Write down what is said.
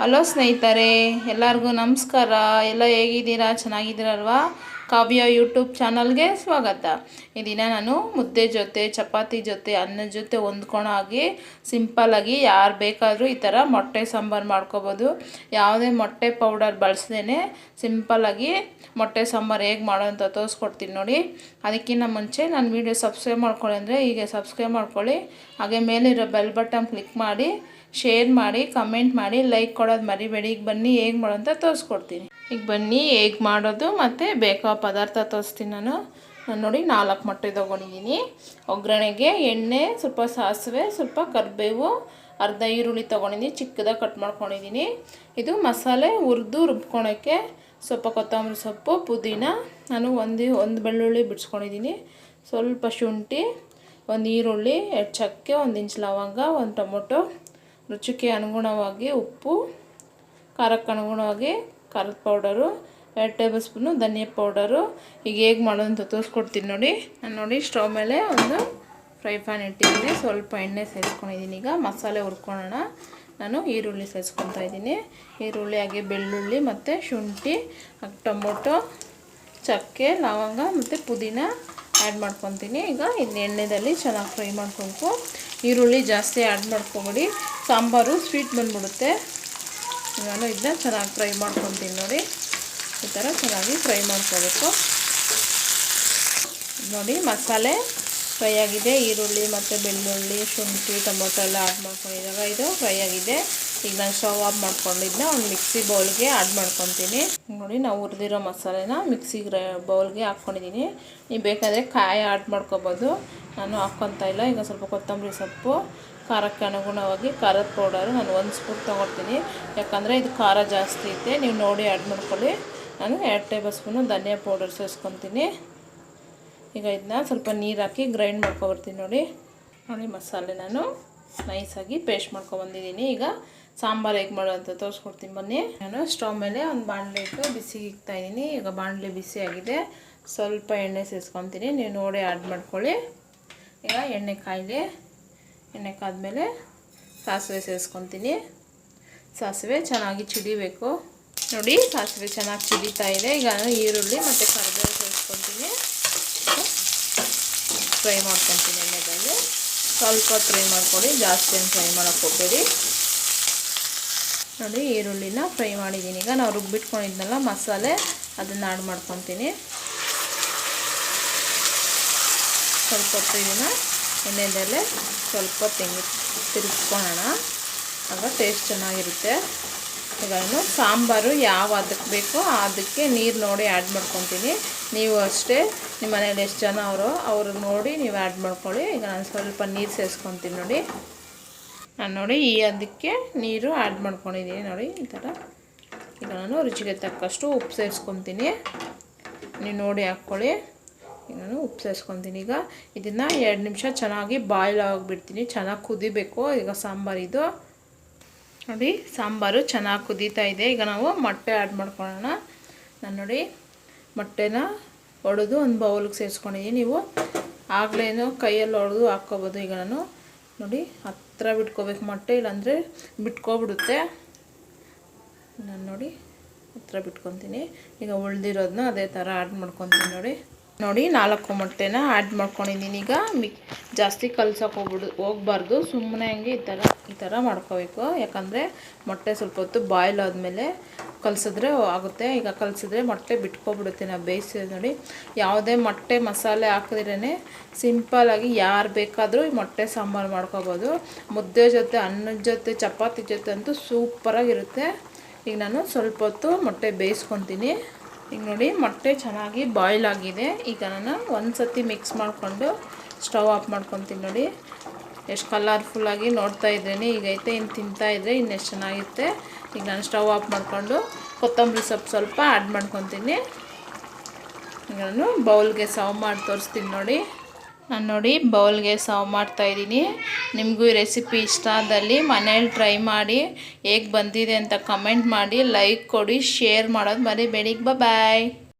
Hello ಸ್ನೇಹಿತರೆ ಎಲ್ಲರಿಗೂ ನಮಸ್ಕಾರ. ಎಲ್ಲ ಹೇಗಿದ್ದೀರಾ? ಚೆನ್ನಾಗಿದ್ದೀರಲ್ವಾ? ಕಾವ್ಯ ಯೂಟ್ಯೂಬ್ ಚಾನಲ್ಗೆ ಸ್ವಾಗತ. ಈ ದಿನ ನಾನು ಮುದ್ದೆ ಜೊತೆ, ಚಪಾತಿ ಜೊತೆ ಅನ್ನದ ಜೊತೆ ಹೊಂದ್ಕೊಳೋ ಹಾಗೆ ಸಿಂಪಲ್ಲಾಗಿ ಯಾರು ಬೇಕಾದರೂ ಈ ಥರ ಮೊಟ್ಟೆ ಸಾಂಬಾರು ಮಾಡ್ಕೋಬೋದು. ಯಾವುದೇ ಮೊಟ್ಟೆ ಪೌಡರ್ ಬಳಸ್ದೇ ಸಿಂಪಲ್ಲಾಗಿ ಮೊಟ್ಟೆ ಸಾಂಬಾರು ಹೇಗೆ ಮಾಡೋ ಅಂತ ತೋರಿಸ್ಕೊಡ್ತೀನಿ ನೋಡಿ. ಅದಕ್ಕಿಂತ ಮುಂಚೆ ನಾನು ವೀಡಿಯೋ ಸಬ್ಸ್ಕ್ರೈಬ್ ಮಾಡ್ಕೊಳ್ಳಿ ಅಂದರೆ ಹೀಗೆ ಸಬ್ಸ್ಕ್ರೈಬ್ ಮಾಡ್ಕೊಳ್ಳಿ. ಹಾಗೆ ಮೇಲಿರೋ ಬೆಲ್ ಬಟನ್ ಕ್ಲಿಕ್ ಮಾಡಿ ಶೇರ್ ಮಾಡಿ ಕಮೆಂಟ್ ಮಾಡಿ ಲೈಕ್ ಕೊಡೋದು ಮರಿಬೇಡಿ. ಈಗ ಬನ್ನಿ ಹೇಗೆ ಮಾಡೋಂತ ತೋರಿಸ್ಕೊಡ್ತೀನಿ. ಈಗ ಬನ್ನಿ, ಹೇಗೆ ಮಾಡೋದು ಮತ್ತು ಬೇಕಾ ಪದಾರ್ಥ ತೋರಿಸ್ತೀನಿ ನಾನು. ನಾನು ನೋಡಿ ನಾಲ್ಕು ಮೊಟ್ಟೆ ತೊಗೊಂಡಿದ್ದೀನಿ. ಒಗ್ಗರಣೆಗೆ ಎಣ್ಣೆ, ಸ್ವಲ್ಪ ಸಾಸಿವೆ, ಸ್ವಲ್ಪ ಕರಿಬೇವು, ಅರ್ಧ ಈರುಳ್ಳಿ ತೊಗೊಂಡಿದ್ದೀನಿ. ಚಿಕ್ಕದಾಗಿ ಕಟ್ ಮಾಡ್ಕೊಂಡಿದ್ದೀನಿ. ಇದು ಮಸಾಲೆ ಹುರಿದು ರುಬ್ಕೊಳೋಕ್ಕೆ ಸ್ವಲ್ಪ ಕೊತ್ತಂಬರಿ ಸೊಪ್ಪು, ಪುದೀನ, ನಾನು ಒಂದು ಒಂದು ಬೆಳ್ಳುಳ್ಳಿ ಬಿಡಿಸ್ಕೊಂಡಿದ್ದೀನಿ. ಸ್ವಲ್ಪ ಶುಂಠಿ, ಒಂದು ಈರುಳ್ಳಿ, ಎರಡು ಚಕ್ಕೆ, ಒಂದು ಇಂಚು ಲವಂಗ, ಒಂದು ಟೊಮೊಟೊ. ರುಚಿಗೆ ಅನುಗುಣವಾಗಿ ಉಪ್ಪು, ಖಾರಕ್ಕೆ ಅನುಗುಣವಾಗಿ ಖಾರದ ಪೌಡರು, ಎರಡು ಟೇಬಲ್ ಸ್ಪೂನು ಧನಿಯಾ ಪೌಡರು. ಈಗ ಹೇಗೆ ಮಾಡೋದು ಅಂತ ತೋರಿಸ್ಕೊಡ್ತೀನಿ ನೋಡಿ. ನಾನು ನೋಡಿ ಸ್ಟವ್ ಮೇಲೆ ಒಂದು ಫ್ರೈ ಪ್ಯಾನ್ ಇಟ್ಟಿದ್ದೀನಿ. ಸ್ವಲ್ಪ ಎಣ್ಣೆ ಸೇರಿಸ್ಕೊಂಡಿದ್ದೀನಿ ಈಗ. ಮಸಾಲೆ ಹುರ್ಕೊಳ್ಳೋಣ. ನಾನು ಈರುಳ್ಳಿ ಸೇರಿಸ್ಕೊತಾ ಇದ್ದೀನಿ. ಈರುಳ್ಳಿ, ಹಾಗೆ ಬೆಳ್ಳುಳ್ಳಿ ಮತ್ತು ಶುಂಠಿ ಟೊಮೊಟೊ, ಚಕ್ಕೆ, ಲವಂಗ ಮತ್ತು ಪುದೀನ ಆ್ಯಡ್ ಮಾಡ್ಕೊತೀನಿ. ಈಗ ಇನ್ನು ಎಣ್ಣೆದಲ್ಲಿ ಚೆನ್ನಾಗಿ ಫ್ರೈ ಮಾಡ್ಕೊಬೇಕು ಈರುಳ್ಳಿ ಜಾಸ್ತಿ ಆ್ಯಡ್ ಮಾಡ್ಕೊಬೇಡಿ. ಸಾಂಬಾರು ಸ್ವೀಟ್ ಬಂದ್ಬಿಡುತ್ತೆ. ನಾನು ಇದನ್ನ ಚೆನ್ನಾಗಿ ಫ್ರೈ ಮಾಡ್ಕೊತೀನಿ ನೋಡಿ. ಈ ಥರ ಚೆನ್ನಾಗಿ ಫ್ರೈ ಮಾಡ್ಕೋಬೇಕು. ನೋಡಿ, ಮಸಾಲೆ ಫ್ರೈ ಆಗಿದೆ. ಈರುಳ್ಳಿ ಮತ್ತು ಬೆಳ್ಳುಳ್ಳಿ, ಶುಂಠಿ, ಟೊಮೊಟೊ ಎಲ್ಲ ಆ್ಯಡ್ ಮಾಡ್ಕೊಂಡಿದ್ದಾಗ ಇದು ಫ್ರೈ ಆಗಿದೆ. ಈಗ ನಾನು ಸ್ಟವ್ ಆಫ್ ಮಾಡ್ಕೊಂಡಿದ್ದನ್ನ ಒಂದು ಮಿಕ್ಸಿ ಬೌಲ್ಗೆ ಆ್ಯಡ್ ಮಾಡ್ಕೊತೀನಿ. ನೋಡಿ, ನಾವು ಹುರಿದಿರೋ ಮಸಾಲೆನ ಮಿಕ್ಸಿಗೆ ಬೌಲ್ಗೆ ಹಾಕ್ಕೊಂಡಿದ್ದೀನಿ ನೀವು ಬೇಕಾದರೆ ಕಾಯಿ ಆ್ಯಡ್ ಮಾಡ್ಕೊಬೋದು. ನಾನು ಹಾಕ್ಕೊತಾ ಇಲ್ಲ. ಈಗ ಸ್ವಲ್ಪ ಕೊತ್ತಂಬರಿ ಸೊಪ್ಪು ಖಾರಕ್ಕೆ ಅನುಗುಣವಾಗಿ ಖಾರದ ಪೌಡರು ನಾನು ಒಂದು ಸ್ಪೂನ್ ತೊಗೊಳ್ತೀನಿ. ಯಾಕಂದರೆ ಇದು ಖಾರ ಜಾಸ್ತಿ ಐತೆ. ನೀವು ನೋಡಿ ಆ್ಯಡ್ ಮಾಡ್ಕೊಳ್ಳಿ. ನಾನು ಎರಡು ಟೇಬಲ್ ಸ್ಪೂನು ಧನಿಯಾ ಪೌಡರ್ ಸೇರಿಸ್ಕೊತೀನಿ. ಈಗ ಇದನ್ನ ಸ್ವಲ್ಪ ನೀರು ಹಾಕಿ ಗ್ರೈಂಡ್ ಮಾಡ್ಕೊಬರ್ತೀನಿ ನೋಡಿ. ನೋಡಿ ಮಸಾಲೆ ನಾನು ನೈಸಾಗಿ ಪೇಸ್ಟ್ ಮಾಡ್ಕೊಬಂದಿದ್ದೀನಿ ಈಗ ಸಾಂಬಾರು ಹೇಗೆ ಮಾಡೋ ಅಂತ ತೋರಿಸ್ಕೊಡ್ತೀನಿ ಬನ್ನಿ. ನಾನು ಸ್ಟವ್ ಮೇಲೆ ಒಂದು ಬಾಣಲೆ ಇಟ್ಟು ಬಿಸಿ ಇಕ್ತಾಯಿದ್ದೀನಿ ಈಗ ಬಾಣಲೆ ಬಿಸಿ ಆಗಿದೆ. ಸ್ವಲ್ಪ ಎಣ್ಣೆ ಸೇರಿಸ್ಕೊತೀನಿ. ನೀವು ನೋಡಿ ಆ್ಯಡ್ ಮಾಡ್ಕೊಳ್ಳಿ. ಈಗ ಎಣ್ಣೆ ಕಾಯಿಲೆ ಎಣ್ಣೆ ಕಾದ್ಮೇಲೆ ಸಾಸಿವೆ ಸೇರಿಸ್ಕೊತೀನಿ. ಸಾಸಿವೆ ಚೆನ್ನಾಗಿ ಚಿಡಿಬೇಕು. ನೋಡಿ, ಸಾಸಿವೆ ಚೆನ್ನಾಗಿ ಚಿಡಿತಾ ಇದೆ. ಈಗ ಈರುಳ್ಳಿ ಮತ್ತು ಕರಿಬೇವು ಸೇರಿಸ್ಕೊತೀನಿ. ಫ್ರೈ ಮಾಡ್ಕೊತೀನಿ ಎಣ್ಣೆದಲ್ಲಿ. ಸ್ವಲ್ಪ ಫ್ರೈ ಮಾಡ್ಕೊಳ್ಳಿ. ಜಾಸ್ತಿ ಏನು ಫ್ರೈ ಮಾಡೋಕ್ಕೆ ಹೋಗ್ಬೇಡಿ. ನೋಡಿ, ಈರುಳ್ಳಿನ ಫ್ರೈ ಮಾಡಿದ್ದೀನಿ. ಈಗ ನಾವು ರುಬ್ಬಿಟ್ಕೊಂಡಿದ್ನಲ್ಲ ಮಸಾಲೆ, ಅದನ್ನು ಆ್ಯಡ್ ಮಾಡ್ಕೊತೀನಿ. ಸ್ವಲ್ಪ ಹೊತ್ತು ಇದನ್ನು ಎಣ್ಣೆದಲ್ಲೇ ಸ್ವಲ್ಪ ತೆಂಗಿ ತಿರುಗಿಸ್ಕೊಳ್ಳೋಣ ಆಗ ಟೇಸ್ಟ್ ಚೆನ್ನಾಗಿರುತ್ತೆ. ಈಗ ನಾನು ಸಾಂಬಾರು ಯಾವ ಅದಕ್ಕೆ ಬೇಕೋ ಅದಕ್ಕೆ ನೀರು ನೋಡಿ ಆ್ಯಡ್ ಮಾಡ್ಕೊತೀನಿ. ನೀವು ಅಷ್ಟೇ ನಿಮ್ಮ ಮನೇಲಿ ಎಷ್ಟು ಜನ ಅವರು ಅವ್ರು ನೋಡಿ ನೀವು ಆ್ಯಡ್ ಮಾಡ್ಕೊಳ್ಳಿ. ಈಗ ನಾನು ಸ್ವಲ್ಪ ನೀರು ಸೇರಿಸ್ಕೊತೀನಿ ನೋಡಿ. ನಾನು ನೋಡಿ ಈ ಅದಕ್ಕೆ ನೀರು ಆ್ಯಡ್ ಮಾಡ್ಕೊಂಡಿದ್ದೀನಿ ನೋಡಿ ಈ ಥರ. ಈಗ ನಾನು ರುಚಿಗೆ ತಕ್ಕಷ್ಟು ಉಪ್ಪು ಸೇರಿಸ್ಕೊತೀನಿ. ನೀವು ನೋಡಿ ಹಾಕ್ಕೊಳ್ಳಿ. ನಾನು ಉಪ್ಪು ಸೇರಿಸ್ಕೊತೀನಿ ಈಗ ಇದನ್ನು ಎರಡು ನಿಮಿಷ ಚೆನ್ನಾಗಿ ಬಾಯ್ಲ್ ಆಗಿಬಿಡ್ತೀನಿ. ಚೆನ್ನಾಗಿ ಕುದಿಬೇಕು. ಈಗ ಸಾಂಬಾರಿದು ನೋಡಿ, ಸಾಂಬಾರು ಚೆನ್ನಾಗಿ ಕುದೀತಾ ಇದೆ. ಈಗ ನಾವು ಮೊಟ್ಟೆ ಆ್ಯಡ್ ಮಾಡ್ಕೊಳ್ಳೋಣ. ನಾನು ನೋಡಿ, ಮೊಟ್ಟೆನ ಒಡೆದು ಒಂದು ಬೌಲ್ಗೆ ಸೇರಿಸ್ಕೊಂಡಿದ್ದೀನಿ ನೀವು ಆಗಲೇನು ಕೈಯಲ್ಲಿ ಒಡೆದು ಹಾಕ್ಕೋಬೋದು. ಈಗ ನಾನು ನೋಡಿ ಹತ್ತಿರ ಬಿಟ್ಕೋಬೇಕು. ಮೊಟ್ಟೆ ಇಲ್ಲಾಂದರೆ ಬಿಟ್ಕೊಬಿಡುತ್ತೆ. ನಾನು ನೋಡಿ ಹತ್ತಿರ ಬಿಟ್ಕೊತೀನಿ. ಈಗ ಉಳ್ದಿರೋದನ್ನ ಅದೇ ಥರ ಆ್ಯಡ್ ಮಾಡ್ಕೊತೀನಿ. ನೋಡಿ. ನೋಡಿ ನಾಲ್ಕು ಮೊಟ್ಟೆನ ಆ್ಯಡ್ ಮಾಡ್ಕೊಂಡಿದ್ದೀನಿ. ಈಗ ಮಿಕ್ ಜಾಸ್ತಿ ಕಲ್ಸೋಕೆ ಹೋಗ್ಬಿಡು ಹೋಗ್ಬಾರ್ದು. ಸುಮ್ಮನೆ ಹಂಗೆ ಈ ಥರ ಈ ಥರ ಮಾಡ್ಕೋಬೇಕು. ಯಾಕಂದರೆ ಮೊಟ್ಟೆ ಸ್ವಲ್ಪ ಹೊತ್ತು ಬಾಯ್ಲ್ ಆದಮೇಲೆ ಕಲಸಿದ್ರೆ ಆಗುತ್ತೆ. ಈಗ ಕಲಸಿದ್ರೆ ಮೊಟ್ಟೆ ಬಿಟ್ಕೊಬಿಡುತ್ತೆ ನಾವು ಬೇಯಿಸಿದ್ರೆ ನೋಡಿ. ಯಾವುದೇ ಮೊಟ್ಟೆ ಮಸಾಲೆ ಹಾಕಿದ್ರೇ ಸಿಂಪಲಾಗಿ ಯಾರು ಬೇಕಾದರೂ ಈ ಮೊಟ್ಟೆ ಸಾಂಬಾರು ಮಾಡ್ಕೋಬೋದು. ಮುದ್ದೆ ಜೊತೆ, ಅನ್ನದ ಜೊತೆ, ಚಪಾತಿ ಜೊತೆ ಅಂತೂ ಸೂಪರಾಗಿರುತ್ತೆ ಈಗ ನಾನು ಸ್ವಲ್ಪ ಹೊತ್ತು ಮೊಟ್ಟೆ ಬೇಯಿಸ್ಕೊತೀನಿ. ಈಗ ನೋಡಿ, ಮೊಟ್ಟೆ ಚೆನ್ನಾಗಿ ಬಾಯ್ಲ್ ಆಗಿದೆ. ಈಗ ನಾನು ಒಂದು ಸತಿ ಮಿಕ್ಸ್ ಮಾಡಿಕೊಂಡು ಸ್ಟವ್ ಆಫ್ ಮಾಡ್ಕೊತೀನಿ ನೋಡಿ. ಎಷ್ಟು ಕಲರ್ಫುಲ್ಲಾಗಿ ನೋಡ್ತಾ ಇದ್ದೇನೆ. ಈಗ ಐತೆ ಇನ್ನು ತಿಂತಾಯಿದ್ರೆ ಇನ್ನೆಷ್ಟು ಚೆನ್ನಾಗಿರುತ್ತೆ. ಈಗ ನಾನು ಸ್ಟವ್ ಆಫ್ ಮಾಡಿಕೊಂಡು ಕೊತ್ತಂಬರಿ ಸೊಪ್ಪು ಸ್ವಲ್ಪ ಆ್ಯಡ್ ಮಾಡ್ಕೊತೀನಿ. ಈಗ ನಾನು ಬೌಲ್ಗೆ ಸರ್ವ್ ಮಾಡಿ ತೋರಿಸ್ತೀನಿ ನೋಡಿ. ನಾನು ನೋಡಿ ಬೌಲ್ಗೆ ಸರ್ವ್ ಮಾಡ್ತಾಯಿದ್ದೀನಿ ನಿಮಗೂ ಈ ರೆಸಿಪಿ ಇಷ್ಟ ಆದಲ್ಲಿ ಮನೇಲಿ ಟ್ರೈ ಮಾಡಿ ಹೇಗೆ ಬಂದಿದೆ ಅಂತ ಕಮೆಂಟ್ ಮಾಡಿ ಲೈಕ್ ಕೊಡಿ ಶೇರ್ ಮಾಡೋದು ಮರಿಬೇಡಿ. ಬಾಯ್